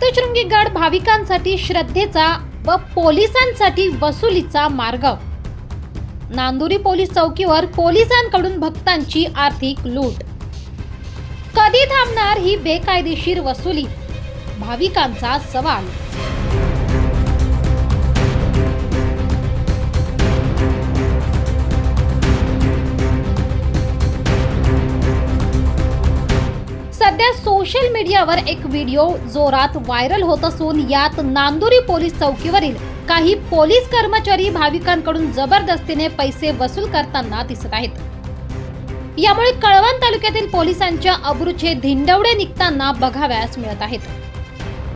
सप्तशृंगी गड भाविकांसाठी श्रद्धेचा व पोलिसांसाठी वसुलीचा मार्ग. नांदुरी पोलीस चौकीवर पोलिसांकडून भक्तांची आर्थिक लूट. कधी थांबणार ही बेकायदेशीर वसुली? भाविकांचा सवाल. सध्या सोशल मीडियावर एक व्हिडिओ जोरात व्हायरल होत असून यात नांदुरी पोलीस चौकीवरील काही पोलीस कर्मचारी भाविकांकडून जबरदस्तीने पैसे वसूल करताना दिसत आहेत. यामुळे कळवण तालुक्यातील पोलिसांच्या अब्रूचे धिंडवडे निघताना बघाव्यास मिळत आहेत.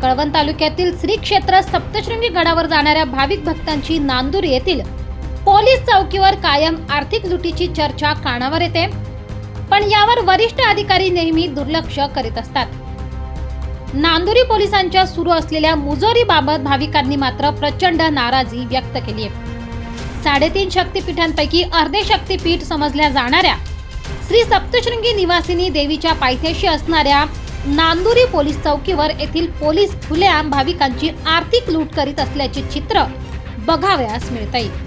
कळवण तालुक्यातील श्री क्षेत्र सप्तशृंगी गडावर जाणाऱ्या भाविक भक्तांची नांदूर येथील पोलीस चौकीवर कायम आर्थिक लुटीची चर्चा कानावर येते. पण यावर वरिष्ठ अधिकारी नेहमी दुर्लक्ष करीत असतात. नांदुरी पोलिसांच्या सुरू असलेल्या मुजोरीबाबत भाविकांनी मात्र प्रचंड नाराजी व्यक्त केली आहे. साडेतीन शक्तीपीठांपैकी अर्धे शक्तीपीठ समजल्या जाणाऱ्या श्री सप्तशृंगी निवासिनी देवीच्या पायथ्याशी असणाऱ्या नांदुरी पोलीस चौकीवर येथील पोलीस खुलेआम भाविकांची आर्थिक लूट करीत असल्याचे चित्र बघावयास मिळत आहे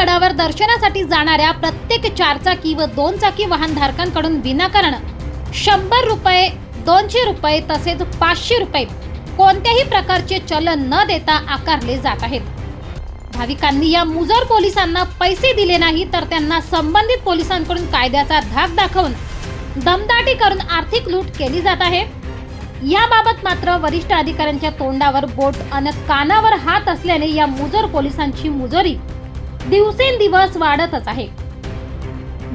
गडावर दर्शनासाठी जाणाऱ्या प्रत्येक चारचाकी व दोन चाकी वाहनधारकांकडून विनाकारण शंभर रुपये दोनशे रुपये तसेच पाचशे रुपये कोणत्याही प्रकारचे चलन न देता आकारले जात आहेत. भाविकांनी या मुजोर पोलिसांना पैसे दिले नाही तर त्यांना संबंधित पोलिसांकडून कायद्याचा धाक दाखवून दमदाटी करून आर्थिक लूट केली जात आहे. याबाबत मात्र वरिष्ठ अधिकाऱ्यांच्या तोंडावर बोट आणि कानावर हात असल्याने या मुजोर पोलिसांची मुजोरी दिवसेंदिवस वाढतच आहे.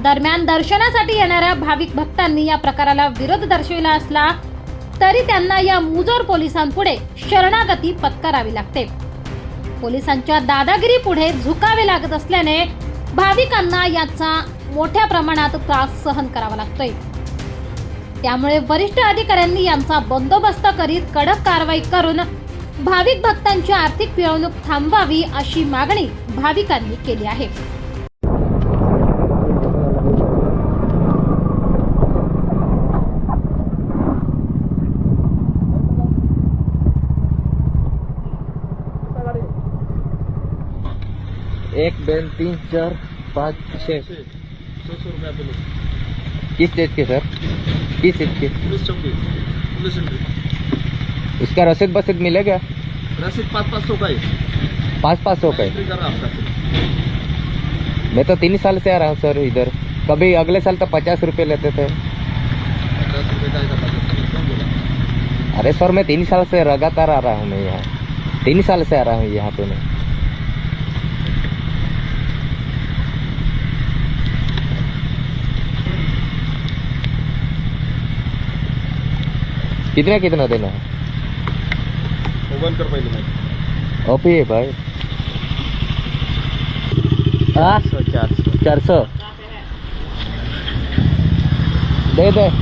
दरम्यान दर्शनासाठी येणाऱ्या भाविक भक्तांनी या प्रकाराला विरोध दर्शविला असला तरी त्यांना या मुजोर पोलिसांपुढे शरणागती पत्करावी लागते. पोलिसांच्या दादागिरी पुढे झुकावे लागत असल्याने भाविकांना याचा मोठ्या प्रमाणात त्रास सहन करावा लागतोय. त्यामुळे वरिष्ठ अधिकाऱ्यांनी यांचा बंदोबस्त करीत कडक कारवाई करून भाविक भक्तांची आर्थिक पिळवणूक थांबवावी अशी मागणी भाविकांनी केली आहे. एक दोन तीन चार पाँच छः सौ सौ रुपया किस डेट के सर किस डेट के? पुलिस पुलिस उसका रसीद बसीद मिलेगा? रसीद पाँच पाँच सौ का ही. पाँच पाँच सौ सिर्फ़ मैं तो तीन साल से आ रहा हूँ, सर, इधर। कभी अगले साल तो पचास रुपये लेते थे। अरे, सर, मैं तीन साल से लगातार आ रहा हूँ मैं यहाँ। तीन साल से आ रहा हूँ यहाँ पे मैं। कितना कितना देना है? ओपी है भाई. हाँ? सौ चार सौ चार सौ दे दे. है हाँ.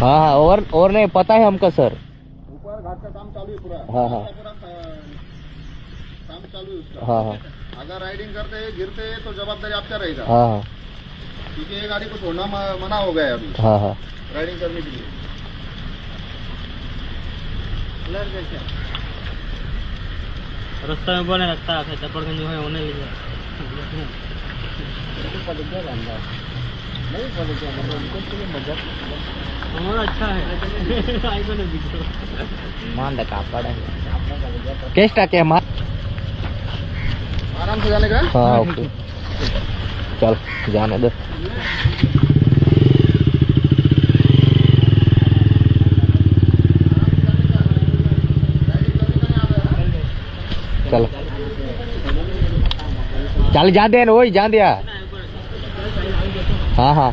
हाँ और और नहीं पता है हमको सर. ऊपर घाट का काम चालू है पूरा. हाँ, हाँ। काम चालू है उसका हाँ। हाँ अगर राइडिंग करते हैं गिरते हैं तो जवाबदारी आपका रहेगा। हाँ हाँ। क्योंकि ये गाड़ी को छोड़ना मना हो गया है अभी। हाँ हाँ। राइडिंग करने के लिए। रास्ता में बने रास्ता है चपड़गंज जो है होने लगे नहीं हमारा अच्छा है। आई को नहीं दिखो। मान कापड़ है। कैश टाके मार आराम से जाने का? हाँ ओके। चल जाने दे। चल। चल जा दे वही जा दिया हाँ हाँ।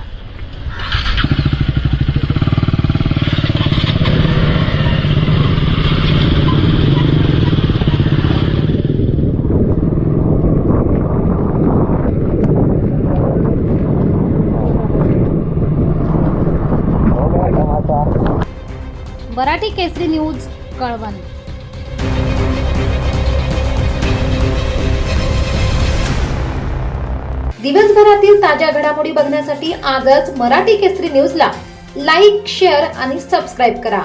मराठी केसरी न्यूज कळवण. दिवसभरातील ताज्या घडामोडी बघण्यासाठी आजच मराठी केसरी न्यूजला लाईक शेअर आणि सबस्क्राईब करा.